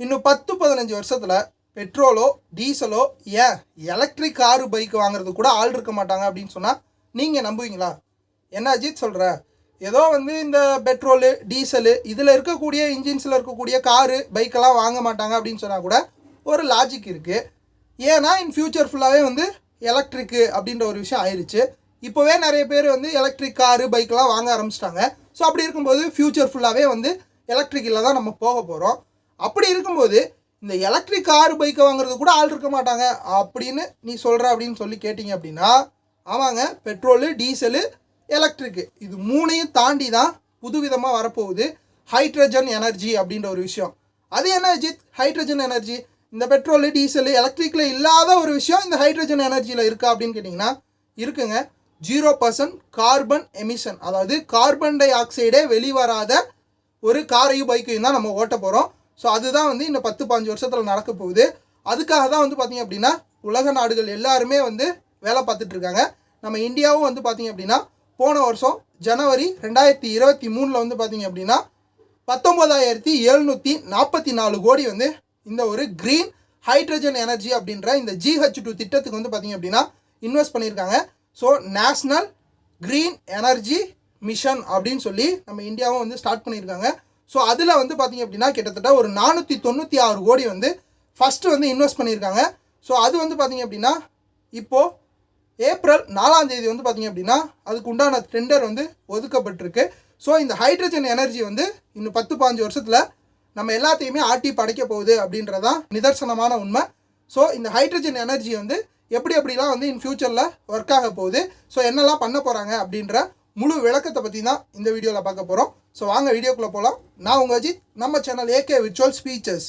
இன்னும் பத்து பதினஞ்சு வருஷத்தில் பெட்ரோலோ டீசலோ ஏன் எலக்ட்ரிக் காரு பைக் வாங்குறது கூட ஆள் இருக்க மாட்டாங்க அப்படின்னு சொன்னால் நீங்கள் நம்புவீங்களா? என்ன அஜித் சொல்கிற ஏதோ வந்து இந்த பெட்ரோலு டீசலு இதில் இருக்கக்கூடிய இன்ஜின்ஸில் இருக்கக்கூடிய காரு பைக்கெல்லாம் வாங்க மாட்டாங்க அப்படின்னு சொன்னால் கூட ஒரு லாஜிக் இருக்குது ஏன்னா இன் ஃப்யூச்சர் ஃபுல்லாகவே வந்து எலக்ட்ரிக்கு அப்படின்ற ஒரு விஷயம் ஆயிடுச்சு இப்போவே நிறைய பேர் வந்து எலக்ட்ரிக் காரு பைக்கெலாம் வாங்க ஆரம்பிச்சிட்டாங்க. ஸோ அப்படி இருக்கும்போது ஃப்யூச்சர் ஃபுல்லாகவே வந்து எலக்ட்ரிக்கில் தான் நம்ம போக போகிறோம் அப்படி இருக்கும்போது இந்த எலக்ட்ரிக் கார் பைக்கை வாங்குறது கூட ஆள் இருக்க மாட்டாங்க. அப்படின்னு நீ சொல்கிற அப்படின்னு சொல்லி கேட்டிங்க அப்படின்னா ஆமாங்க பெட்ரோலு டீசலு எலக்ட்ரிக்கு இது மூணையும் தாண்டி தான் புதுவிதமாக வரப்போகுது. ஹைட்ரஜன் எனர்ஜி அப்படின்ற ஒரு விஷயம். அது எனர்ஜி ஹைட்ரஜன் எனர்ஜி இந்த பெட்ரோலு டீசலு எலக்ட்ரிக்கில் இல்லாத ஒரு விஷயம் இந்த ஹைட்ரஜன் எனர்ஜியில் இருக்கா அப்படின்னு கேட்டிங்கன்னா இருக்குங்க. ஜீரோ பர்சன்ட் கார்பன் எமிஷன் அதாவது கார்பன் டை ஆக்சைடே வெளிவராத ஒரு காரையும் பைக்கையும் தான் நம்ம ஓட்ட போகிறோம் ஸோ அதுதான் வந்து இந்த பத்து பாஞ்சு வருஷத்தில் நடக்க போகுது. அதுக்காக தான் வந்து பார்த்திங்க அப்படின்னா உலக நாடுகள் எல்லாருமே வந்து வேலை பார்த்துட்டு இருக்காங்க. நம்ம இந்தியாவும் வந்து பார்த்திங்க அப்படின்னா போன வருஷம் ஜனவரி ரெண்டாயிரத்தி இருபத்தி மூணில் வந்து பார்த்திங்க அப்படின்னா பத்தொம்போதாயிரத்தி எழுநூற்றி நாற்பத்தி நாலு கோடி வந்து இந்த ஒரு க்ரீன் ஹைட்ரஜன் எனர்ஜி அப்படின்ற இந்த ஜிஹெச் டூ திட்டத்துக்கு வந்து பார்த்திங்க அப்படின்னா இன்வெஸ்ட் பண்ணியிருக்காங்க. So national green energy mission அப்படின்னு சொல்லி நம்ம இந்தியாவும் வந்து ஸ்டார்ட் பண்ணியிருக்காங்க. ஸோ அதில் வந்து பார்த்திங்க அப்படின்னா கிட்டத்தட்ட ஒரு நானூற்றி தொண்ணூற்றி ஆறு கோடி வந்து ஃபஸ்ட்டு வந்து இன்வெஸ்ட் பண்ணியிருக்காங்க. ஸோ அது வந்து பார்த்திங்க அப்படின்னா இப்போது ஏப்ரல் நாலாம் தேதி வந்து பார்த்திங்க அப்படின்னா அதுக்கு உண்டான டெண்டர் வந்து ஒதுக்கப்பட்டிருக்கு. ஸோ இந்த ஹைட்ரஜன் எனர்ஜி வந்து இன்னும் பத்து பாஞ்சு வருஷத்தில் நம்ம எல்லாத்தையுமே ஆட்டி படைக்க போகுது அப்படின்றதான் நிதர்சனமான உண்மை. ஸோ இந்த ஹைட்ரஜன் எனர்ஜி வந்து எப்படி எப்படிலாம் வந்து இன் ஃபியூச்சரில் ஒர்க் ஆக போகுது? ஸோ என்னெல்லாம் பண்ண போகிறாங்க அப்படின்ற முழு விளக்கத்தை பற்றி தான் இந்த வீடியோவில் பார்க்க போகிறோம் ஸோ வாங்க வீடியோக்குள்ளே போகலாம் நான் உங்கள் அஜித். நம்ம சேனல் ஏகே விர்ச்சுவல் ஸ்பீச்சஸ்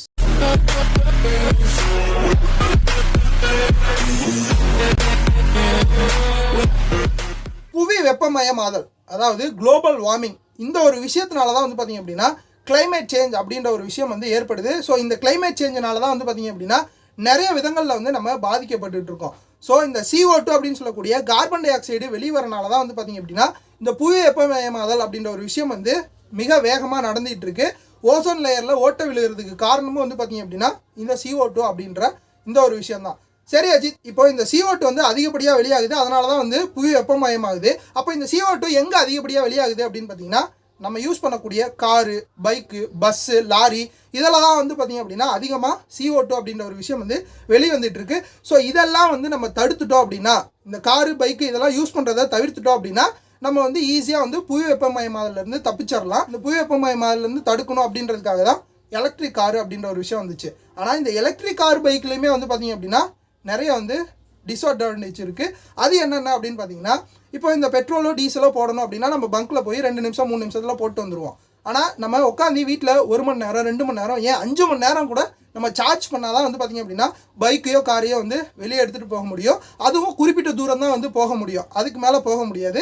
புவி வெப்பமயமாதல் அதாவது குளோபல் வார்மிங் இந்த ஒரு விஷயத்தினால தான் வந்து பார்த்தீங்க அப்படின்னா கிளைமேட் சேஞ்ச் அப்படின்ற ஒரு விஷயம் வந்து ஏற்படுது. ஸோ இந்த கிளைமேட் சேஞ்சினால தான் வந்து பார்த்தீங்க அப்படின்னா நிறைய விதங்களில் வந்து நம்ம பாதிக்கப்பட்டுட்டு இருக்கோம். ஸோ இந்த சிஓ டூ அப்படின்னு சொல்லக்கூடிய கார்பன் டை ஆக்சைடு வெளிவரனால தான் வந்து பார்த்தீங்க அப்படின்னா இந்த புவி வெப்பமயமாதல் அப்படின்ற ஒரு விஷயம் வந்து மிக வேகமாக நடந்துகிட்டு இருக்கு. ஓசோன் லேயரில் ஓட்ட விழுகிறதுக்கு காரணமும் வந்து பார்த்தீங்க அப்படின்னா இந்த சிஓ டூ அப்படின்ற இந்த ஒரு விஷயம்தான். சரி அஜித் இப்போ இந்த சிஓ டூ வந்து அதிகப்படியாக வெளியாகுது. அதனால தான் வந்து புவி வெப்பமயமாகுது. அப்போ இந்த சிஓ டூ எங்கே அதிகப்படியாக வெளியாகுது அப்படின்னு பார்த்தீங்கன்னா நம்ம யூஸ் பண்ணக்கூடிய காரு பைக்கு பஸ்ஸு லாரி இதெல்லாம் தான் வந்து பார்த்தீங்க அப்படின்னா அதிகமாக சிஓ டூ அப்படின்ற ஒரு விஷயம் வந்து வெளியே வந்துட்டுருக்கு ஸோ இதெல்லாம் வந்து நம்ம தடுத்துட்டோம் அப்படின்னா இந்த காரு பைக்கு இதெல்லாம் யூஸ் பண்ணுறத தவிர்த்துட்டோம் அப்படின்னா நம்ம வந்து ஈஸியாக வந்து புவி வெப்பமயமாதலேருந்து தப்பிச்சிடலாம். இந்த புவி வெப்பமயமாதலேருந்து தடுக்கணும் அப்படின்றதுக்காக தான் எலக்ட்ரிக் காரு அப்படின்ற ஒரு விஷயம் வந்துச்சு. ஆனால் இந்த எலக்ட்ரிக் கார் பைக்லேயுமே வந்து பார்த்தீங்க அப்படின்னா நிறைய வந்து டிஸ்அட்வான்டேஜ் இருக்குது அது என்னென்ன அப்படின்னு பார்த்தீங்கன்னா இப்போ இந்த பெட்ரோலோ டீசலோ போடணும் அப்படின்னா நம்ம பங்க்கில் போய் ரெண்டு நிமிஷம் மூணு நிமிஷத்தில் போட்டு வந்துடுவோம் ஆனால் நம்ம உட்காந்து வீட்டில் ஒரு மணி நேரம் ரெண்டு மணி நேரம் ஏன் அஞ்சு மணி நேரம் கூட நம்ம சார்ஜ் பண்ணால் தான் வந்து பார்த்திங்க அப்படின்னா பைக்கையோ காரையோ வந்து வெளியே எடுத்துகிட்டு போக முடியும். அதுவும் குறிப்பிட்ட தூரம் தான் வந்து போக முடியும். அதுக்கு மேலே போக முடியாது.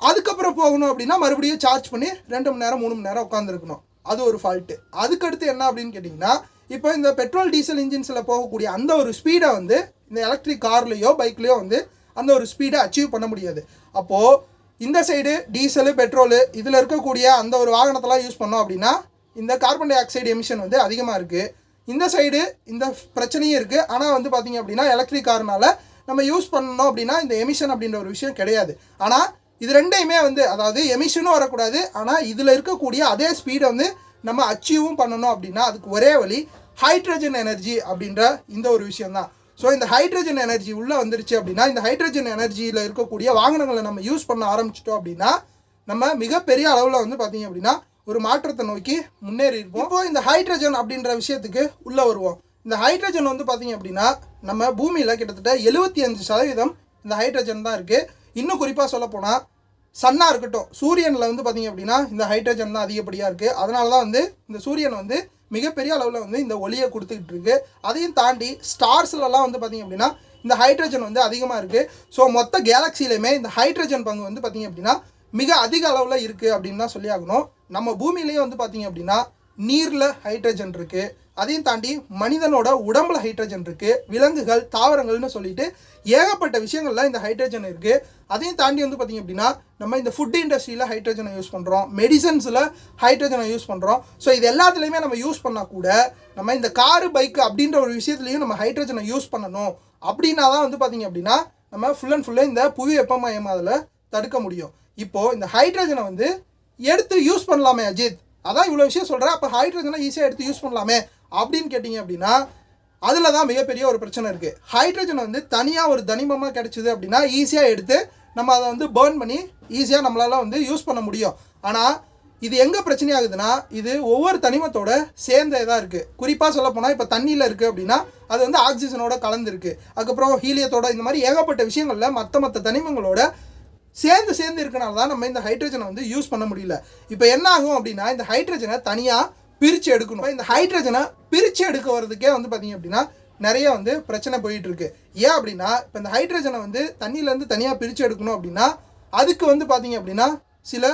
அதுக்கப்புறம் போகணும் அப்படின்னா மறுபடியும் சார்ஜ் பண்ணி ரெண்டு மணி நேரம் மூணு மணி நேரம் உட்காந்துருக்கணும் அது ஒரு ஃபால்ட்டு அதுக்கடுத்து என்ன அப்படின்னு கேட்டிங்கன்னா இப்போ இந்த பெட்ரோல் டீசல் இன்ஜின்ஸில் போகக்கூடிய அந்த ஒரு ஸ்பீடை வந்து இந்த எலக்ட்ரிக் கார்லேயோ பைக்லேயோ வந்து அந்த ஒரு ஸ்பீடை அச்சீவ் பண்ண முடியாது. அப்போது இந்த சைடு டீசலு பெட்ரோலு இதில் இருக்கக்கூடிய அந்த ஒரு வாகனத்தெல்லாம் யூஸ் பண்ணோம் அப்படின்னா இந்த கார்பன் டை ஆக்சைடு எமிஷன் வந்து அதிகமாக இருக்குது இந்த சைடு இந்த பிரச்சனையும் இருக்குது ஆனால் வந்து பார்த்திங்க அப்படின்னா எலக்ட்ரிக் கார்னால் நம்ம யூஸ் பண்ணோம் அப்படின்னா இந்த எமிஷன் அப்படின்ற ஒரு விஷயம் கிடையாது. ஆனால் இது ரெண்டையுமே வந்து அதாவது எமிஷனும் வரக்கூடாது. ஆனால் இதில் இருக்கக்கூடிய அதே ஸ்பீடை வந்து நம்ம அச்சீவும் பண்ணணும் அப்படின்னா அதுக்கு ஒரே வழி ஹைட்ரஜன் எனர்ஜி அப்படின்ற இந்த ஒரு விஷயம் தான் ஸோ இந்த ஹைட்ரஜன் எனர்ஜி உள்ளே வந்துருச்சு அப்படின்னா இந்த ஹைட்ரஜன் எனர்ஜியில் இருக்கக்கூடிய வாகனங்களை நம்ம யூஸ் பண்ண ஆரம்பிச்சிட்டோம் அப்படின்னா நம்ம மிகப்பெரிய அளவில் வந்து பார்த்தீங்க அப்படின்னா ஒரு மாற்றத்தை நோக்கி முன்னேறி இருப்போம். இப்போ இந்த ஹைட்ரஜன் அப்படின்ற விஷயத்துக்கு உள்ளே வருவோம். இந்த ஹைட்ரஜன் வந்து பார்த்தீங்க அப்படின்னா நம்ம பூமியில் கிட்டத்தட்ட எழுபத்தி அஞ்சு சதவீதம் இந்த ஹைட்ரஜன் தான் இருக்குது இன்னும் குறிப்பாக சொல்லப்போனால் சன்னாக இருக்கட்டும் சூரியனில் வந்து பார்த்தீங்க அப்படின்னா இந்த ஹைட்ரஜன் தான் அதிகப்படியாக இருக்குது அதனால தான் வந்து இந்த சூரியன் வந்து மிகப்பெரிய அளவில் வந்து இந்த ஒளியை கொடுத்துக்கிட்டு இருக்கு. அதையும் தாண்டி ஸ்டார்ஸ்லலாம் வந்து பார்த்திங்க அப்படின்னா இந்த ஹைட்ரஜன் வந்து அதிகமாக இருக்குது ஸோ மொத்த கேலக்சிலையுமே இந்த ஹைட்ரஜன் பங்கு வந்து பார்த்திங்க அப்படின்னா மிக அதிக அளவில் இருக்குது அப்படின்னு தான் சொல்லி ஆகணும். நம்ம பூமியிலேயே வந்து பார்த்திங்க அப்படின்னா நீரில் ஹைட்ரஜன் இருக்குது அதையும் தாண்டி மனிதனோட உடம்புல ஹைட்ரஜன் இருக்குது விலங்குகள் தாவரங்கள்னு சொல்லிட்டு ஏகப்பட்ட விஷயங்கள்ல இந்த ஹைட்ரஜன் இருக்குது அதையும் தாண்டி வந்து பார்த்திங்க அப்படின்னா நம்ம இந்த ஃபுட் இண்டஸ்ட்ரியில் ஹைட்ரஜனை யூஸ் பண்ணுறோம் மெடிசன்ஸில் ஹைட்ரஜனை யூஸ் பண்ணுறோம் ஸோ இது எல்லாத்துலேயுமே நம்ம யூஸ் பண்ணால் கூட நம்ம இந்த காரு பைக்கு அப்படின்ற ஒரு விஷயத்துலையும் நம்ம ஹைட்ரஜனை யூஸ் பண்ணணும். அப்படின்னா தான் வந்து பார்த்திங்க அப்படின்னா நம்ம ஃபுல் அண்ட் ஃபுல்லாக இந்த புவி வெப்பமயமாதலை தடுக்க முடியும். இப்போது இந்த ஹைட்ரஜனை வந்து எடுத்து யூஸ் பண்ணலாமே அஜித். அதான் இவ்வளோ விஷயம் சொல்கிறேன் அப்போ ஹைட்ரஜனை ஈஸியாக எடுத்து யூஸ் பண்ணலாமே அப்படின்னு கேட்டிங்க அப்படின்னா அதில் தான் மிகப்பெரிய ஒரு பிரச்சனை இருக்குது ஹைட்ரஜன் வந்து தனியாக ஒரு தனிமமாக கிடைச்சிது அப்படின்னா ஈஸியாக எடுத்து நம்ம அதை வந்து பேர்ன் பண்ணி ஈஸியாக நம்மளால் வந்து யூஸ் பண்ண முடியும். ஆனால் இது எங்கே பிரச்சனை ஆகுதுன்னா இது ஒவ்வொரு தனிமத்தோட சேர்ந்த இதாக இருக்குது குறிப்பாக சொல்லப்போனால் இப்போ தண்ணியில் இருக்குது அப்படின்னா அது வந்து ஆக்சிஜனோட கலந்துருக்கு அதுக்கப்புறம் ஹீலியத்தோட இந்த மாதிரி ஏகப்பட்ட விஷயங்களில் மற்ற மற்ற தனிமங்களோட சேர்ந்து சேர்ந்து இருக்கனால தான் நம்ம இந்த ஹைட்ரஜனை வந்து யூஸ் பண்ண முடியல. இப்போ என்ன ஆகும் அப்படின்னா இந்த ஹைட்ரஜனை தனியாக பிரித்து எடுக்கணும். இந்த ஹைட்ரஜனை பிரித்து எடுக்கிறதுக்கே வந்து பார்த்தீங்க அப்படின்னா நிறைய வந்து பிரச்சனை போயிட்டுருக்கு ஏன் அப்படின்னா இப்போ இந்த ஹைட்ரஜனை வந்து தண்ணியிலேருந்து தனியாக பிரித்து எடுக்கணும் அப்படின்னா அதுக்கு வந்து பார்த்தீங்க அப்படின்னா சில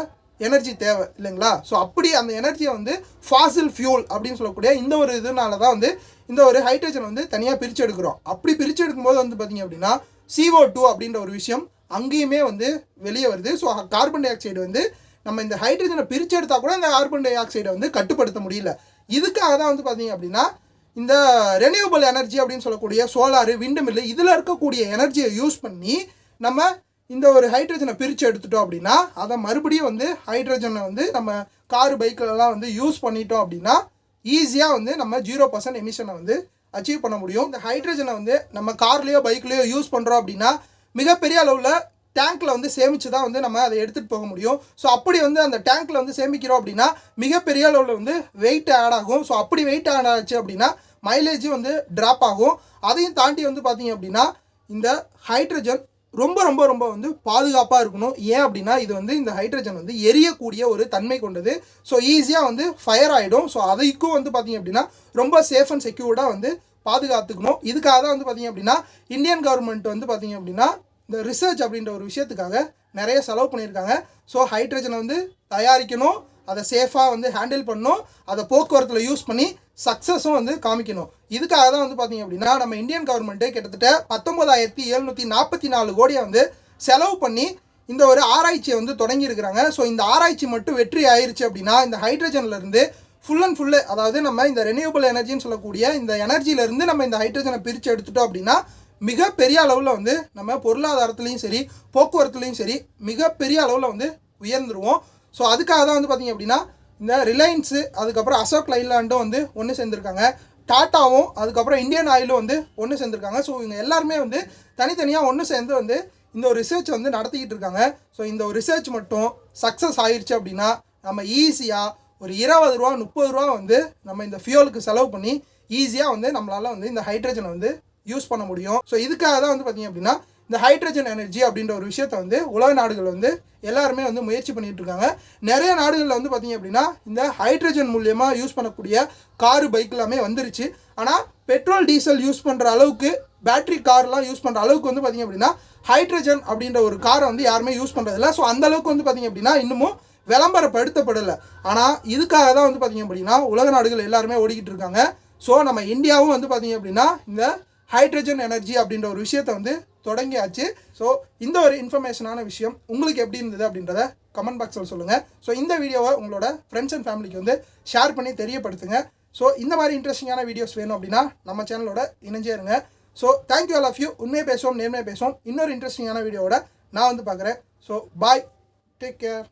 எனர்ஜி தேவை இல்லைங்களா? ஸோ அப்படி அந்த எனர்ஜியை வந்து ஃபாசில் ஃபியூல் அப்படின்னு சொல்லக்கூடிய இந்த ஒரு இதனால தான் வந்து இந்த ஒரு ஹைட்ரஜனை வந்து தனியாக பிரித்து எடுக்கிறோம். அப்படி பிரித்து எடுக்கும்போது வந்து பார்த்தீங்க அப்படின்னா சிஓ டூ அப்படின்ற ஒரு விஷயம் அங்கேயுமே வந்து வெளியே வருது. ஸோ கார்பன் டை ஆக்சைடு வந்து நம்ம இந்த ஹைட்ரஜனை பிரித்து எடுத்தால் கூட இந்த கார்பன் டை ஆக்சைடை வந்து கட்டுப்படுத்த முடியல. இதுக்காக தான் வந்து பார்த்தீங்க அப்படின்னா இந்த ரெனியூவபிள் எனர்ஜி அப்படின்னு சொல்லக்கூடிய சோலாரு விண்டு மில்லு இதில் இருக்கக்கூடிய எனர்ஜியை யூஸ் பண்ணி நம்ம இந்த ஒரு ஹைட்ரஜனை பிரித்து எடுத்துட்டோம் அப்படின்னா அதை மறுபடியும் வந்து ஹைட்ரஜனை வந்து நம்ம காரு பைக்கிலலாம் வந்து யூஸ் பண்ணிட்டோம் அப்படின்னா ஈஸியாக வந்து நம்ம ஜீரோ பர்சன்ட் எமிஷனை வந்து அச்சீவ் பண்ண முடியும். இந்த ஹைட்ரஜனை வந்து நம்ம கார்லேயோ பைக்லேயோ யூஸ் பண்ணுறோம் அப்படின்னா மிகப்பெரிய அளவில் டேங்க்கில் வந்து சேமித்து தான் வந்து நம்ம அதை எடுத்துகிட்டு போக முடியும். ஸோ அப்படி வந்து அந்த டேங்க்கில் வந்து சேமிக்கிறோம் அப்படின்னா மிகப்பெரிய அளவில் வந்து வெயிட் ஆட் ஆகும். ஸோ அப்படி வெயிட் ஆட் ஆச்சு அப்படின்னா மைலேஜும் வந்து ட்ராப் ஆகும். அதையும் தாண்டி வந்து பார்த்தீங்க அப்படின்னா இந்த ஹைட்ரஜன் ரொம்ப ரொம்ப ரொம்ப வந்து பாதுகாப்பாக இருக்கணும். ஏன் அப்படின்னா இது வந்து இந்த ஹைட்ரஜன் வந்து எரியக்கூடிய ஒரு தன்மை கொண்டது. ஸோ ஈஸியாக வந்து ஃபயர் ஆகிடும் ஸோ அதுக்கும் வந்து பார்த்தீங்க அப்படின்னா ரொம்ப சேஃப் அண்ட் செக்யூர்டாக வந்து பாதுகாத்துக்கணும். இதுக்காக தான் வந்து பார்த்தீங்க அப்படின்னா இந்தியன் கவர்மெண்ட் வந்து பார்த்தீங்க அப்படின்னா இந்த ரிசர்ச் அப்படின்ற ஒரு விஷயத்துக்காக நிறைய செலவு பண்ணியிருக்காங்க. ஸோ ஹைட்ரஜனை வந்து தயாரிக்கணும் அதை சேஃபாக வந்து ஹேண்டில் பண்ணணும் அதை போக்குவரத்தில் யூஸ் பண்ணி சக்ஸஸும் வந்து காமிக்கணும். இதுக்காக தான் வந்து பார்த்தீங்க அப்படின்னா நம்ம இந்தியன் கவர்மெண்ட்டு கிட்டத்தட்ட பத்தொம்போதாயிரத்தி எழுநூற்றி நாற்பத்தி நாலு கோடியை வந்து செலவு பண்ணி இந்த ஒரு ஆராய்ச்சியை வந்து தொடங்கியிருக்கிறாங்க. ஸோ இந்த ஆராய்ச்சி மட்டும் வெற்றி ஆயிருச்சு அப்படின்னா இந்த ஹைட்ரஜன்லேருந்து ஃபுல் அண்ட் ஃபுல்லு அதாவது நம்ம இந்த ரெனியூபிள் எனர்ஜின்னு சொல்லக்கூடிய இந்த எனர்ஜியிலேருந்து நம்ம இந்த ஹைட்ரஜனை பிரித்து எடுத்துட்டோம் அப்படின்னா மிகப்பெரிய அளவில் வந்து நம்ம பொருளாதாரத்துலேயும் சரி போக்குவரத்துலேயும் சரி மிகப்பெரிய அளவில் வந்து உயர்ந்துருவோம். ஸோ அதுக்காக தான் வந்து பார்த்திங்க அப்படின்னா இந்த ரிலையன்ஸு அதுக்கப்புறம் அசோக் லைலாண்டும் வந்து ஒன்று சேர்ந்துருக்காங்க. டாட்டாவும் அதுக்கப்புறம் இந்தியன் ஆயிலும் வந்து ஒன்று சேர்ந்துருக்காங்க. ஸோ இவங்க எல்லாருமே வந்து தனித்தனியாக ஒன்று சேர்ந்து வந்து இந்த ஒரு ரிசர்ச் வந்து நடத்திக்கிட்டு இருக்காங்க. ஸோ இந்த ஒரு ரிசர்ச் மட்டும் சக்ஸஸ் ஆயிடுச்சு அப்படின்னா நம்ம ஈஸியாக ஒரு இருபது ரூபா முப்பது ரூபா வந்து நம்ம இந்த ஃபியூலுக்கு செலவு பண்ணி ஈஸியாக வந்து நம்மளால் வந்து இந்த ஹைட்ரஜனை வந்து யூஸ் பண்ண முடியும். ஸோ இதுக்காக தான் வந்து பார்த்தீங்க அப்படின்னா இந்த ஹைட்ரஜன் எனர்ஜி அப்படின்ற ஒரு விஷயத்த வந்து உலக நாடுகள் வந்து எல்லாருமே வந்து முயற்சி பண்ணிகிட்டு இருக்காங்க. நிறைய நாடுகளில் வந்து பார்த்தீங்க அப்படின்னா இந்த ஹைட்ரஜன் மூலியமாக யூஸ் பண்ணக்கூடிய காரு பைக் எல்லாமே வந்துருச்சு. ஆனால் பெட்ரோல் டீசல் யூஸ் பண்ணுற அளவுக்கு பேட்டரி கார்லாம் யூஸ் பண்ணுற அளவுக்கு வந்து பார்த்தீங்க அப்படின்னா ஹைட்ரஜன் அப்படின்ற ஒரு காரை வந்து யாருமே யூஸ் பண்ணுறதில்ல ஸோ அந்த அளவுக்கு வந்து பார்த்தீங்க அப்படின்னா இன்னமும் விளம்பரப்படுத்தப்படலை. ஆனால் இதுக்காக தான் வந்து பார்த்தீங்க அப்படின்னா உலக நாடுகள் எல்லாருமே ஓடிக்கிட்டு இருக்காங்க. ஸோ நம்ம இந்தியாவும் வந்து பார்த்தீங்க அப்படின்னா இந்த ஹைட்ரஜன் எனர்ஜி அப்படின்ற ஒரு விஷயத்தை வந்து தொடங்கியாச்சு. ஸோ இந்த ஒரு இன்ஃபர்மேஷனான விஷயம் உங்களுக்கு எப்படி இருந்தது அப்படின்றத கமெண்ட் பாக்ஸில் சொல்லுங்கள் ஸோ இந்த வீடியோவை உங்களோட ஃப்ரெண்ட்ஸ் அண்ட் ஃபேமிலிக்கு வந்து ஷேர் பண்ணி தெரியப்படுத்துங்க. ஸோ இந்த மாதிரி இன்ட்ரெஸ்டிங்கான வீடியோஸ் வேணும் அப்படின்னா நம்ம சேனலோட இணைஞ்சே இருங்க. So thank you all of you உண்மையை பேசுவோம் நேர்மையை பேசுவோம். இன்னொரு இன்ட்ரெஸ்டிங்கான வீடியோவோட நான் வந்து பார்க்குறேன். So bye take care